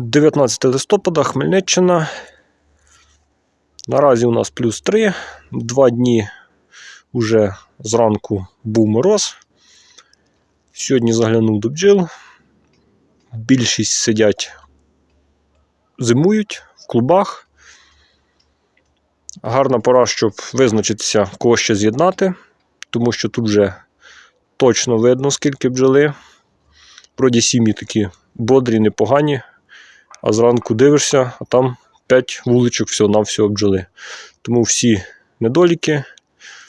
19 листопада, Хмельниччина. Наразі у нас плюс 3. Два дні вже зранку був мороз. Сьогодні заглянув до бджіл. Більшість сидять, зимують в клубах. Гарна пора, щоб визначитися, кого ще з'єднати, тому що тут вже точно видно, скільки бджоли. Вроді сім'ї такі бодрі, непогані. А зранку дивишся, а там 5 вуличок всього-навсього бджоли. Тому всі недоліки,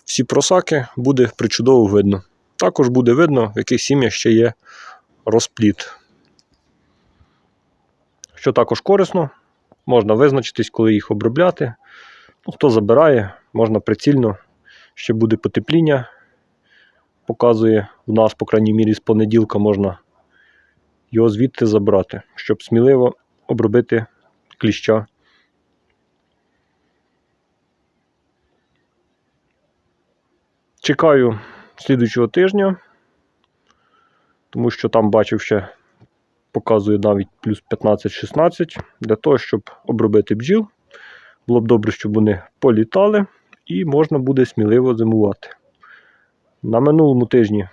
всі просаки буде причудово видно. Також буде видно, в яких сім'ях ще є розпліт. Що також корисно, можна визначитись, коли їх обробляти. Ну, хто забирає, можна прицільно, ще буде потепління. Показує в нас, по крайній мірі, з понеділка можна його звідти забрати, щоб сміливо обробити кліща. Чекаю слідуючого тижня, тому що там бачив ще показує навіть плюс 15-16 для того, щоб обробити бджіл. Було б добре, щоб вони політали і можна буде сміливо зимувати. На минулому тижні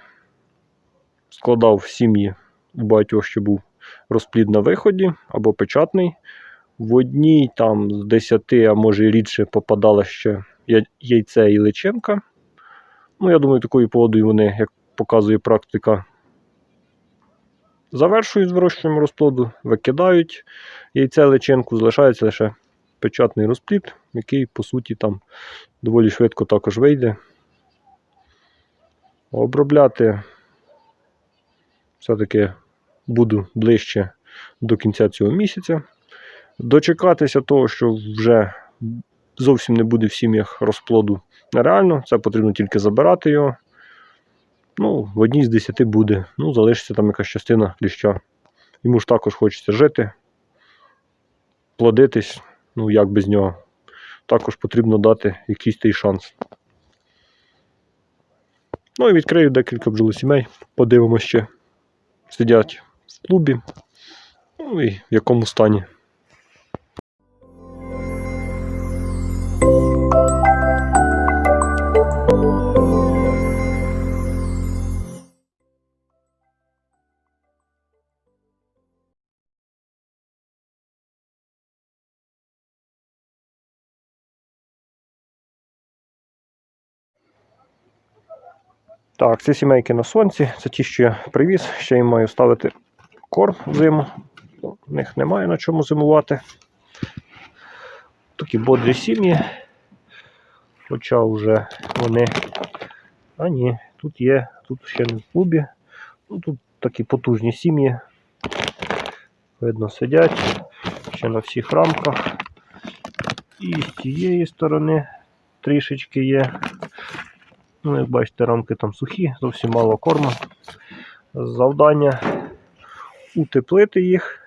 складав сім'ї у багатьох ще був розплід на виході або печатний. В одній там з 10, а може і рідше попадала ще яйце і личинка. Ну, я думаю, такою погодою вони, як показує практика, завершують вирощуванням розплоду, викидають яйце личинку, залишається лише печатний розплід, який, по суті, там доволі швидко також вийде. Обробляти все-таки буду ближче до кінця цього місяця. Дочекатися того, що вже зовсім не буде в сім'ях розплоду нереально. Це потрібно тільки забирати його. Ну, в одній з десяти буде. Ну, залишиться там якась частина кліща. Йому ж також хочеться жити, плодитись, ну як без нього. Також потрібно дати якийсь той шанс. Ну і відкрию декілька бджолосімей, подивимося ще. Сидять в клубі. Ну і в якому стані. Так, ці сімейки на сонці. Це ті, що я привіз. Ще їм маю ставити корм зиму. У них немає на чому зимувати. Такі бодрі сім'ї. Хоча вже вони. А ні, тут є, тут ще не в клубі. Ну, тут такі потужні сім'ї. Видно, сидять ще на всіх рамках. І з цієї сторони трішечки є. Ну, як бачите, рамки там сухі, зовсім мало корму. Завдання утеплити їх.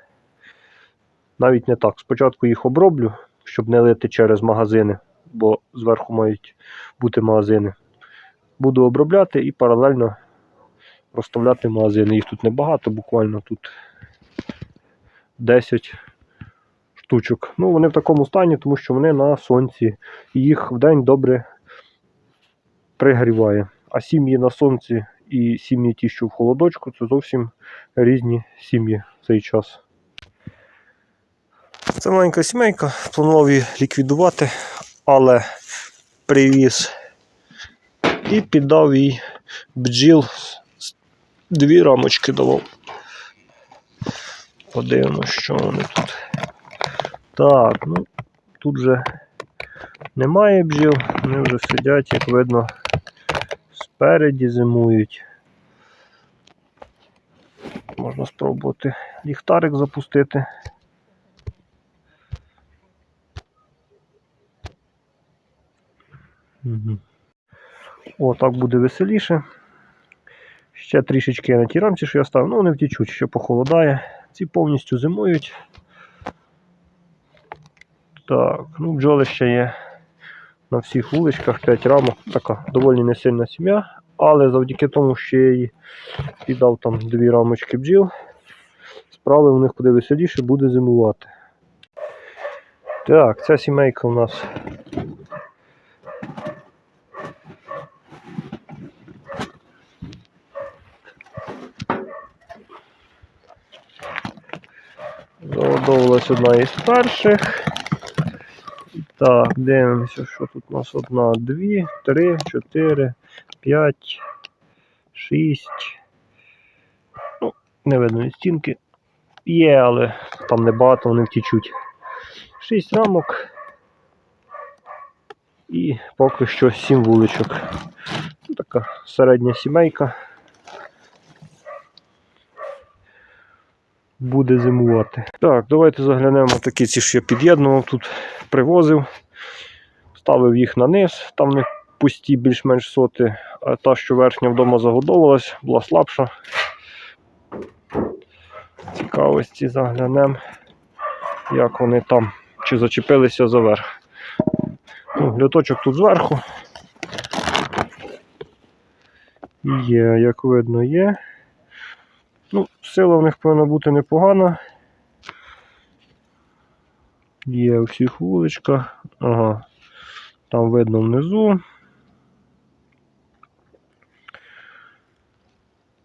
Навіть не так. Спочатку їх оброблю, щоб не лити через магазини, бо зверху мають бути магазини. Буду обробляти і паралельно розставляти магазини. Їх тут небагато, буквально тут 10 штучок. Ну, вони в такому стані, тому що вони на сонці. І їх вдень добре пригріває. А сім'ї на сонці і сім'ї ті, що в холодочку, це зовсім різні сім'ї в цей час. Це маленька сімейка, планував її ліквідувати, але привіз і піддав їй бджіл. Дві рамочки давав. Подивимось, що вони тут. Так, ну тут вже немає бджіл, вони вже сидять, як видно, спереді зимують. Можна спробувати ліхтарик запустити. Угу. О, так буде веселіше. Ще трішечки на тій рамці, що я ставив, ну вони втічуть, що похолодає. Ці повністю зимують. Так, ну бджоли ще є на всіх вуличках 5 рамок. Така доволі не сильна сім'я, але завдяки тому, що я їй піддав там дві рамочки бджіл справи у них куди веселіше буде зимувати. Так, ця сімейка у нас. Загодовувалась одна із перших. Так, дивимося, що тут у нас одна, дві, три, чотири, п'ять, шість. Ну, не видно стінки. Є, але там небагато, вони втічуть. Шість рамок. І поки що сім вуличок. Ну, Така середня сімейка. Буде зимувати. Так, давайте заглянемо такі ці ж я під'єднував тут, привозив, ставив їх на низ, там них пусті більш-менш соти, а та, що верхня вдома загодовувалась, була слабша. Цікавості заглянемо, як вони там, чи зачепилися за верх. Ну, Льоточок тут зверху. Є, як видно, є. Ну, сила в них повинна бути непогана. Є у всіх вуличках. Ага. Там видно внизу.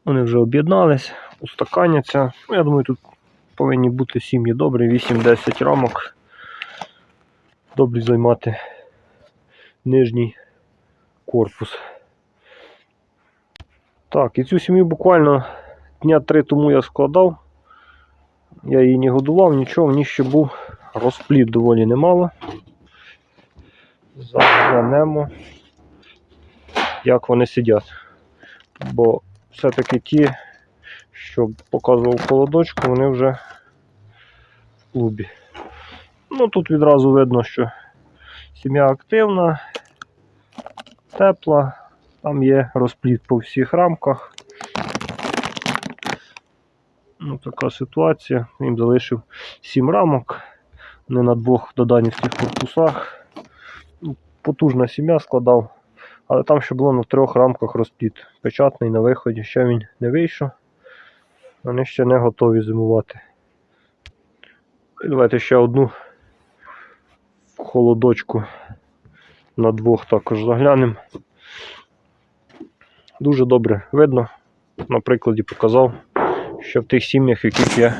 Вони вже об'єднались, устаканяться. Ну, я думаю, тут повинні бути сім'ї добрі, 8-10 рамок. Добрі займати нижній корпус. Так, і цю сім'ю буквально дня три тому я складав. Я її не годував, нічого, в ній ще був розплід доволі немало. Заглянемо, як вони сидять. Бо все-таки ті, що показував холодочку, вони вже в клубі. Ну тут відразу видно, що сім'я активна, тепла, там є розплід по всіх рамках. Ну, така ситуація. Їм залишив 7 рамок. Не на двох доданівських корпусах. Ну, Потужна сім'я складав. Але там ще було на трьох рамках розплід. Печатний на виході. Ще він не вийшов. Вони ще не готові зимувати. І давайте ще одну холодочку на двох також заглянемо. Дуже добре видно. На прикладі показав що в тих сім'ях, в яких є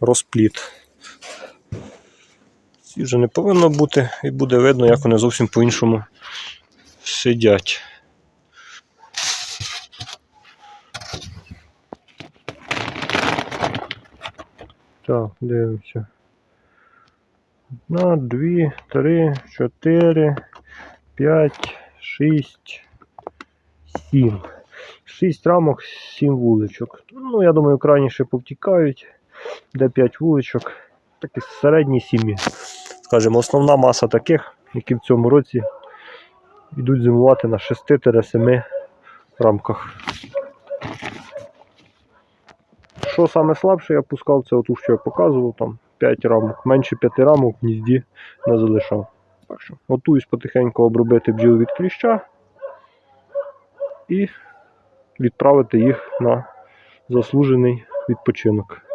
розпліт. Ці вже не повинно бути, і буде видно, як вони зовсім по-іншому сидять. Так, дивимося. Одна, дві, три, чотири, п'ять, шість, сім. 6 рамок, 7 вуличок. Ну, я думаю, крайніше повтікають, де 5 вуличок. Такі середні сім'ї. Скажімо, основна маса таких, які в цьому році йдуть зимувати на 6-7 рамках. Що саме слабше я пускав, це оту, що я показував, там 5 рамок. Менше 5 рамок в гнізді не залишав. Так потихеньку обробити бджіл від кліща. І відправити їх на заслужений відпочинок.